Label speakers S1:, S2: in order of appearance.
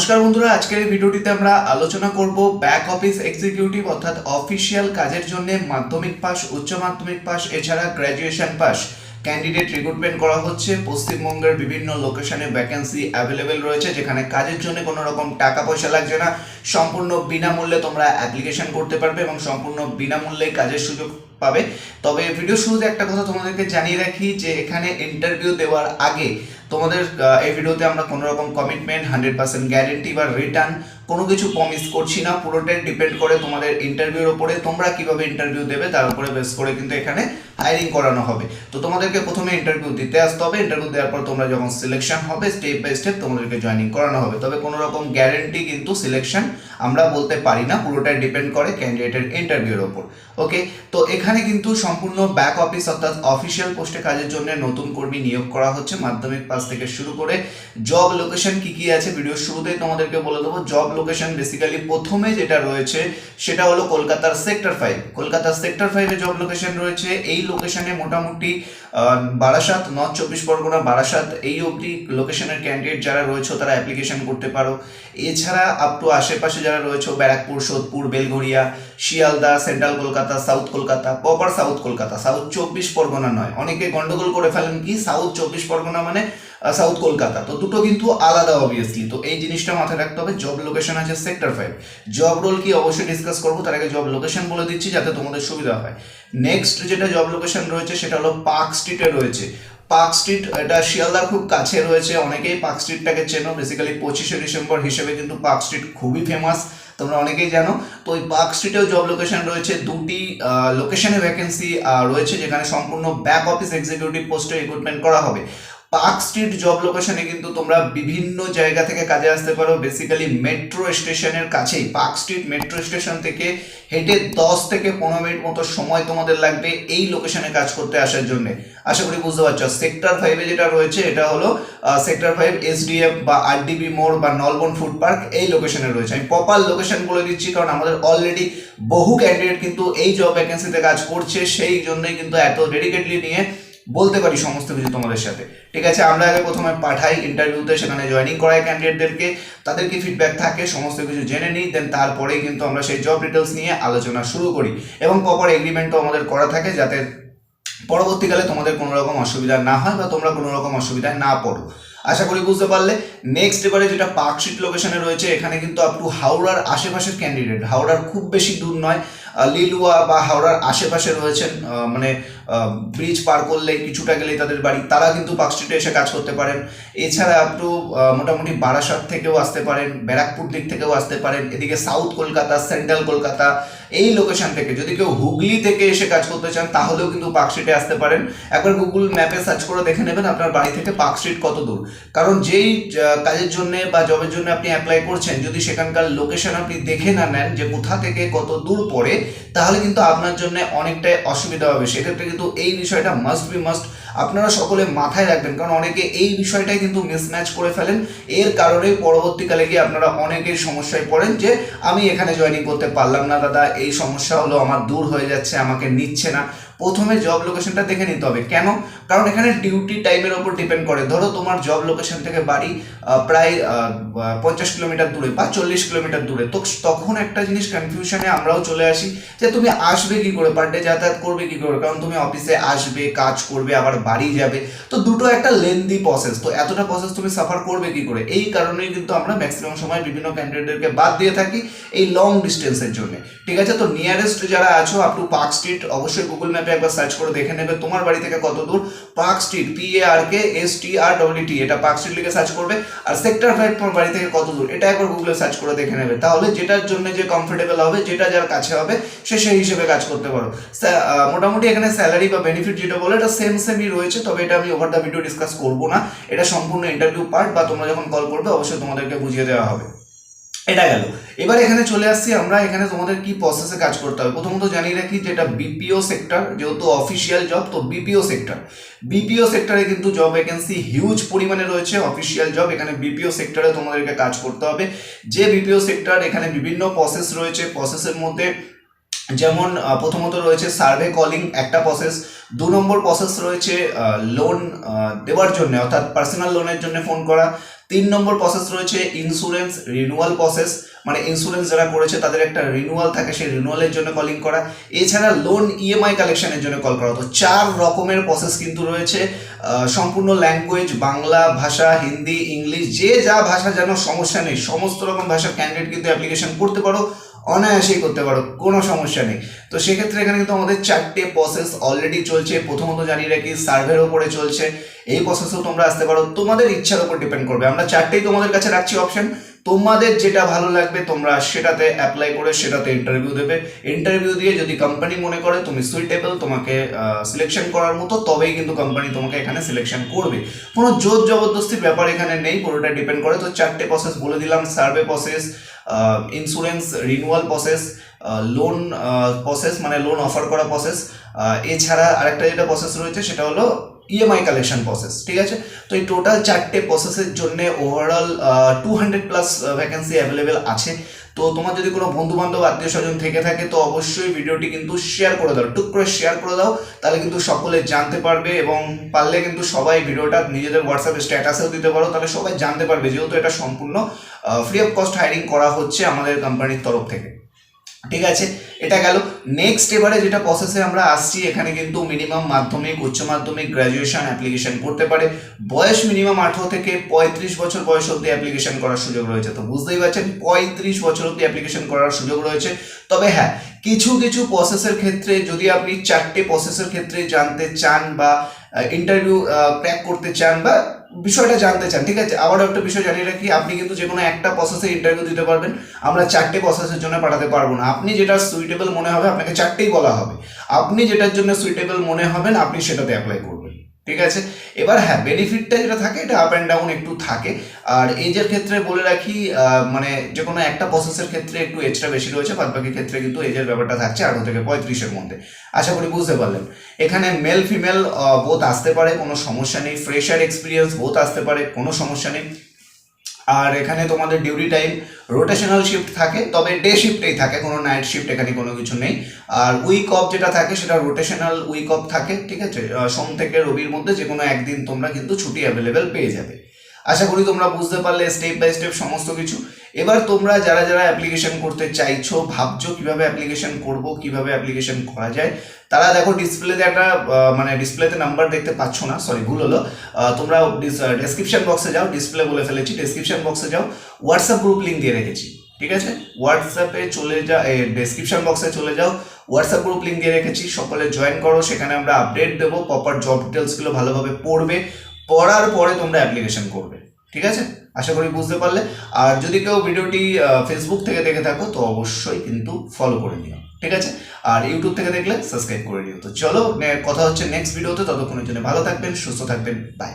S1: নমস্কার বন্ধুরা, আজকের এই ভিডিওটিতে আমরা আলোচনা করব ব্যাক অফিস এক্সিকিউটিভ অর্থাৎ অফিসিয়াল কাজের জন্য মাধ্যমিক পাস উচ্চ মাধ্যমিক পাস এছাড়া গ্র্যাজুয়েশন পাস ক্যান্ডিডেট রিক্রুটমেন্ট করা হচ্ছে। পশ্চিমবঙ্গের বিভিন্ন লোকেশনে ভ্যাকেন্সি অ্যাভেলেবেল রয়েছে, যেখানে কাজের জন্য কোনো রকম টাকা পয়সা লাগছে না। সম্পূর্ণ বিনামূল্যে তোমরা অ্যাপ্লিকেশন করতে পারবে এবং সম্পূর্ণ বিনামূল্যে কাজের সুযোগ পাবে। তবে ভিডিও শুরুতে একটা কথা তোমাদেরকে জানিয়ে রাখি যে, এখানে ইন্টারভিউ দেওয়ার আগে তোমাদের এই ভিডিওতে আমরা কোনো রকম কমিটমেন্ট হান্ড্রেড পার্সেন্ট গ্যারেন্টি বা রিটার্ন কোনো কিছু প্রমিস করছি না। পুরোটাই ডিপেন্ড করে তোমাদের ইন্টারভিউর ওপরে। তোমরা কীভাবে ইন্টারভিউ দেবে, তার উপরে বেস করে কিন্তু এখানে হায়ারিং করানো হবে। তো তোমাদেরকে প্রথমে ইন্টারভিউ দিতে আসতে হবে। ইন্টারভিউ দেওয়ার পর তোমরা যখন সিলেকশন হবে স্টেপ বাই স্টেপ তোমাদেরকে জয়েনিং করানো হবে। তবে কোনো রকম গ্যারেন্টি কিন্তু সিলেকশন আমরা বলতে পারি না। পুরোটাই ডিপেন্ড করে ক্যান্ডিডেটের ইন্টারভিউর ওপর। ওকে তো এখানে কিন্তু সম্পূর্ণ ব্যাক অফিস অর্থাৎ অফিসিয়াল পোস্টে কাজের জন্য নতুন কর্মী নিয়োগ করা হচ্ছে। মাধ্যমিক পাস থেকে শুরু করে জব লোকেশন কি কি আছে ভিডিওর শুরুতেই তোমাদেরকে বলে দেবো। জব লোকেশন বেসিক্যালি প্রথমে যেটা রয়েছে, সেটা হলো কলকাতার সেক্টর ফাইভ কলকাতার সেক্টর ফাইভে জব লোকেশন রয়েছে। এই লোকেশনে মোটামুটি বারাসাত নর্থ চব্বিশ পরগনা, বারাসাত, এই অবধি লোকেশনের ক্যান্ডিডেট যারা রয়েছে তারা অ্যাপ্লিকেশন করতে পারো। এছাড়া আপ টু আশেপাশে যারা রয়েছে, Barrackpore, Sodepur, Belgharia, Sealdah central Kolkata south Kolkata proper south Kolkata south চব্বিশ পরগনা নয়। অনেকে গন্ডগোল করে ফেলেন কি? সাউথ চব্বিশ পরগনা মানে সাউথ কলকাতা। তো দুটো কিন্তু আলাদা অবভিয়াসলি তো এই জিনিসটা মাথায় রাখতে হবে। জব লোকেশন আছে সেক্টর ফাইভ জব রোল কি অবশ্যই ডিসকাস করব, তার আগে জব লোকেশন বলে দিচ্ছি যাতে তোমাদের সুবিধা হয়। নেক্সট যেটা জব লোকেশন রয়েছে, সেটা হলো পার্ক স্ট্রিটে রয়েছে। পার্ক স্ট্রিট এটা শিয়ালদার খুব কাছে রয়েছে। অনেকেই পার্ক স্ট্রিটটাকে চেনো। বেসিক্যালি পঁচিশে ডিসেম্বর হিসেবে কিন্তু পার্ক স্ট্রিট খুবই ফেমাস তোমরা অনেকেই জানো। তো ওই পার্ক স্ট্রিটেও জব লোকেশন রয়েছে। দুটি লোকেশনে ভ্যাকেন্সি রয়েছে, যেখানে সম্পূর্ণ ব্যাক অফিস এক্সিকিউটিভ পোস্টে রিক্রুটমেন্ট করা হবে। পার্ক স্ট্রিট জব লোকেশনে কিন্তু তোমরা বিভিন্ন জায়গা থেকে কাজে আসতে পারো। বেসিক্যালি মেট্রো স্টেশনের কাছেই। পার্ক স্ট্রিট মেট্রো স্টেশন থেকে হেঁটে দশ থেকে পনেরো মিনিট মতো সময় তোমাদের লাগবে এই লোকেশনে কাজ করতে আসার জন্য। আশা করি বুঝতে পারছ। সেক্টর ফাইভে যেটা রয়েছে, এটা হলো সেক্টর ফাইভ এসডিএফ বা আরডিবি মোড় বা নলবন ফুড পার্ক এই লোকেশনে রয়েছে। আমি প্রপার লোকেশন বলে দিচ্ছি, কারণ আমাদের অলরেডি বহু ক্যান্ডিডেট কিন্তু এই জব ভ্যাকেন্সিতে কাজ করছে। সেই জন্যই কিন্তু এত ডেডিকেটলি নিয়ে বলতে পারি সমস্ত কিছু তোমাদের সাথে। ঠিক আছে, আমরা আগে প্রথমে পাঠাই ইন্টারভিউতে সেখানে জয়েনিং করাই ক্যান্ডিডেটদেরকে তাদের কি ফিডব্যাক থাকে, সমস্ত কিছু জেনে নিই দেন তারপরেই কিন্তু আমরা সেই জব ডিটেলস নিয়ে আলোচনা শুরু করি। এবং প্রপার এগ্রিমেন্টও আমাদের করা থাকে যাতে পরবর্তীকালে তোমাদের কোনো রকম অসুবিধা না হয় বা তোমরা কোনো রকম অসুবিধায় না পড়ো। আশা করি বুঝতে পারলে। নেক্সট এবারে যেটা পার্কশিট লোকেশনে রয়েছে, এখানে কিন্তু আপ টু হাওড়ার আশেপাশের ক্যান্ডিডেট হাওড়ার খুব বেশি দূর নয়। লিলুয়া বা হাওড়ার আশেপাশে রয়েছেন মানে ব্রিজ পার করলে কিছুটা গেলেই তাদের বাড়ি। তারা কিন্তু পার্কস্ট্রিটে এসে কাজ করতে পারেন। এছাড়া আপ টু মোটামুটি বারাসাত থেকেও আসতে পারেন, ব্যারাকপুর দিক থেকেও আসতে পারেন, এদিকে সাউথ কলকাতা সেন্ট্রাল কলকাতা, এই লোকেশন থেকে। যদি কেউ হুগলি থেকে এসে কাজ করতে চান, তাহলেও কিন্তু পার্কস্ট্রিটে আসতে পারেন। একবার গুগল ম্যাপে সার্চ করে দেখে নেবেন আপনার বাড়ি থেকে পার্কস্ট্রিট কত দূর। কারণ যেই কাজের জন্য বা জবের জন্য আপনি অ্যাপ্লাই করছেন, যদি সেখানকার লোকেশন আপনি দেখে না নেন যে কোথা থেকে কত দূর পড়ে তাহলে কিন্তু আপনার জন্য অনেকটাই অসুবিধা হবে। সেক্ষেত্রে কিন্তু এই বিষয়টা মাস্ট বি মাস্ট আপনারা সকলে মাথায় রাখবেন। কারণ অনেকে এই বিষয়টাই কিন্তু মিসম্যাচ করে ফেলেন। এর কারণে পরবর্তীকালে গিয়ে আপনারা অনেকেই সমস্যায় পড়েন যে, আমি এখানে জয়েনিং করতে পারলাম না দাদা, এই সমস্যা হলো আমার, দূর হয়ে যাচ্ছে, আমাকে নিচ্ছে না। প্রথমে জব লোকেশনটা দেখে নিতে হবে। কেন? কারণ এখানে ডিউটি টাইমের ওপর ডিপেন্ড করে। ধরো তোমার জব লোকেশন থেকে বাড়ি প্রায় পঞ্চাশ কিলোমিটার দূরে বা চল্লিশ কিলোমিটার দূরে। তো তখন একটা জিনিস কনফিউশনে আমরাও চলে আসি যে তুমি আসবে কি করে? পার ডে যাতায়াত করবে কি করে? কারণ তুমি অফিসে আসবে, কাজ করবে, আবার বাড়ি যাবে। তো দুটো একটা লেন্দি প্রসেস তো এতটা প্রসেস তুমি সাফার করবে কি করে? এই কারণেই কিন্তু আমরা ম্যাক্সিমাম সময় বিভিন্ন ক্যান্ডিডেটদেরকে বাদ দিয়ে থাকি এই লং ডিস্টেন্সের জন্য। ঠিক আছে? তো নিয়ারেস্ট যারা আছো আপ টু পার্ক স্ট্রিট অবশ্যই গুগল ম্যাপে একবার সার্চ করে দেখে নেবে তোমার বাড়ি থেকে কত দূর? Park Street P A R K S T R W T এটা পার্ক স্ট্রিট লিখে সার্চ করবে। আর সেক্টর ফাইভ তোমার বাড়ি থেকে কত দূর? এটা একবার গুগলে সার্চ করে দেখে নেবে। তাহলে যেটার জন্য যে কমফোর্টেবল হবে, যেটা যার কাছে হবে, সে সেই হিসেবে কাজ করতে পারো। মোটামুটি এখানে স্যালারি বা বেনিফিট যেটা বলে, এটা সেম সেমই রয়েছে, তবে এটা আমি ওভার দ্য ভিডিও ডিসকাস করব না। এটা সম্পূর্ণ ইন্টারভিউ পার্ট বা তোমরা যখন কল করবে, অবশ্যই তোমাদেরকে বুঝিয়ে দেওয়া হবে। এটা গেল। এবার এখানে চলে আসছি আমরা, এখানে তোমাদের কি প্রসেসে কাজ করতে হবে? প্রথমত জানিয়ে রাখি যেটা বিপিও সেক্টর যেহেতু অফিসিয়াল জব তো বিপিও সেক্টর বিপিও সেক্টরে কিন্তু জব ভ্যাকেন্সি হিউজ পরিমাণে রয়েছে অফিসিয়াল জব এখানে বিপিও সেক্টরে তোমাদেরকে কাজ করতে হবে। যে বিপিও সেক্টর এখানে বিভিন্ন প্রসেস রয়েছে। প্রসেসের মধ্যে যেমন প্রথমত রয়েছে সার্ভে কলিং একটা প্রসেস দু নম্বর প্রসেস রয়েছে লোন দেওয়ার জন্য, অর্থাৎ পার্সোনাল লোনের জন্য ফোন করা। তিন নম্বর প্রসেস রয়েছে ইন্স্যুরেন্স রিনুয়াল প্রসেস মানে ইন্স্যুরেন্স যারা করেছে, তাদের একটা রিনুয়াল থাকে, সেই রিনুয়ালের জন্য কলিং করা। এছাড়া লোন ইএমআই কালেকশনের জন্য কল করা। তো চার রকমের প্রসেস কিন্তু রয়েছে সম্পূর্ণ ল্যাঙ্গুয়েজ বাংলা ভাষা, হিন্দি, ইংলিশ, যে যা ভাষা যেন সমস্যা নেই। সমস্ত রকম ভাষার ক্যান্ডিডেট কিন্তু অ্যাপ্লিকেশন করতে পারো। অনায়াসেই করতে পারো, কোনো সমস্যা নেই। তো সেক্ষেত্রে এখানে কিন্তু আমাদের চারটে প্রসেস অলরেডি চলছে। প্রথমত জানিয়ে রাখি সার্ভের ওপরে চলছে। এই প্রসেসও তোমরা আসতে পারো। তোমাদের ইচ্ছার উপর ডিপেন্ড করবে। আমরা চারটেই তোমাদের কাছে রাখছি অপশন তোমাদের যেটা ভালো লাগবে, তোমরা সেটাতে অ্যাপ্লাই করে সেটাতে ইন্টারভিউ দেবে। ইন্টারভিউ দিয়ে যদি কোম্পানি মনে করে তুমি সুইটেবল তোমাকে সিলেকশন করার মতো, তবেই কিন্তু কোম্পানি তোমাকে এখানে সিলেকশন করবে। কোনো জোর জবরদস্তির ব্যাপার এখানে নেই, পুরোটা ডিপেন্ড করে। তো চারটে প্রসেস বলে দিলাম survey process insurance renewal process loan process মানে লোন অফার করা প্রসেস এছাড়া আরেকটা যেটা প্রসেস রয়েছে, সেটা হলো ইএমআই কালেকশন প্রসেস ঠিক আছে? তো এই টোটাল চারটে প্রসেসের জন্য overall two hundred plus vacancy available আছে। তো তোমার যদি কোনো বন্ধু বান্ধব আত্মীয় স্বজন থেকে থাকে, তো অবশ্যই ভিডিওটি কিন্তু শেয়ার করে দাও, টুক করে শেয়ার করে দাও, তাহলে কিন্তু সকলে জানতে পারবে এবং পারলে কিন্তু সবাই ভিডিওটা নিজেদের হোয়াটসঅ্যাপে স্ট্যাটাসেও দিতে পারো। তাহলে সবাই জানতে পারবে, যেহেতু এটা সম্পূর্ণ ফ্রি অফ কস্ট হায়ারিং করা হচ্ছে আমাদের কোম্পানির তরফ থেকে। ঠিক আছে? এটা গেল। নেক্সট এবারে যেটা প্রসেসে আমরা আসছি, এখানে কিন্তু মিনিমাম মাধ্যমিক, উচ্চ মাধ্যমিক গ্র্যাজুয়েশন অ্যাপ্লিকেশন করতে পারে। বয়স মিনিমাম আঠারো থেকে পঁয়ত্রিশ বছর বয়স অবধি অ্যাপ্লিকেশন করার সুযোগ রয়েছে। তো বুঝতেই পারছেন, পঁয়ত্রিশ বছর অবধি অ্যাপ্লিকেশন করার সুযোগ রয়েছে। তবে হ্যাঁ কিছু কিছু প্রসেসের ক্ষেত্রে যদি আপনি চারটে প্রসেসের ক্ষেত্রে জানতে চান বা ইন্টারভিউ ক্র্যাক করতে চান বা বিষয়টা জানতে চান, ঠিক আছে? আবারও একটা বিষয় জানিয়ে রাখি, আপনি কিন্তু যে কোনো একটা প্রসেসে ইন্টারভিউ দিতে পারবেন। আমরা চারটে প্রসেসের জন্য পাঠাতে পারব না। আপনি যেটা সুইটেবল মনে হবে, আপনাকে চারটেই বলা হবে। আপনি যেটার জন্য সুইটেবল মনে হবেন, আপনি সেটাতে অ্যাপ্লাই করবেন ঠিক আছে? এবার হ্যাঁ বেনিফিটটা যেটা থাকে, এটা আপ অ্যান্ড ডাউন একটু থাকে। আর এজের ক্ষেত্রে বলে রাখি মানে যে কোনো একটা প্রসেসের ক্ষেত্রে একটু এজটা বেশি রয়েছে বাদ বাকি ক্ষেত্রে কিন্তু এজের ব্যাপারটা থাকছে আঠারো থেকে পঁয়ত্রিশের মধ্যে। আশা করি বুঝতে পারলেন। এখানে মেল ফিমেল বোধ আসতে পারে, কোনো সমস্যা নেই। ফ্রেশার এক্সপিরিয়েন্স বোধ আসতে পারে, কোনো সমস্যা নেই। আর এখানে তোমাদের ডিউটি টাইম রোটেশনাল শিফট থাকে, তবে ডে শিফটেই থাকে, কোনো নাইট শিফট এখানে কোনো কিছু নেই। আর উইক অফ যেটা থাকে, সেটা রোটেশনাল উইক অফ থাকে, ঠিক আছে? সোম থেকে রবির মধ্যে যে কোনো একদিন তোমরা কিন্তু ছুটি অ্যাভেলেবেল পেয়ে যাবে। আশা করি তোমরা বুঝতে পারলে স্টেপ বাই স্টেপ সমস্ত কিছু। এবার তোমরা যারা যারা অ্যাপ্লিকেশন করতে চাইছো, ভাবছ কীভাবে অ্যাপ্লিকেশন করব, কীভাবে অ্যাপ্লিকেশন করা যায়, তারা দেখো ডিসপ্লেতে একটা মানে ডিসপ্লেতে নাম্বার দেখতে পাচ্ছ না সরি ভুল হলো। তোমরা ডেসক্রিপশন বক্সে যাও ডিসপ্লে বলে ফেলেছি ডেসক্রিপশন বক্সে যাও হোয়াটসঅ্যাপ গ্রুপ লিঙ্ক দিয়ে রেখেছি, ঠিক আছে? হোয়াটসঅ্যাপে চলে যা ডেসক্রিপশন বক্সে চলে যাও হোয়াটসঅ্যাপ গ্রুপ লিঙ্ক দিয়ে রেখেছি, সকলে জয়েন করো, সেখানে আমরা আপডেট দেবো প্রপার জব ডিটেলসগুলো ভালোভাবে পড়বে। পড়ার পরে তোমরা অ্যাপ্লিকেশন করবে, ঠিক আছে? আশা করি বুঝতে পারলে। আর যদি কেউ ভিডিওটি ফেসবুক থেকে দেখে থাকো, তো অবশ্যই কিন্তু ফলো করে নিও, ঠিক আছে? আর ইউটিউব থেকে দেখলে সাবস্ক্রাইব করে নিও। তো চলো কথা হচ্ছে নেক্সট ভিডিওতে ততক্ষণের জন্য ভালো থাকবেন, সুস্থ থাকবেন বাই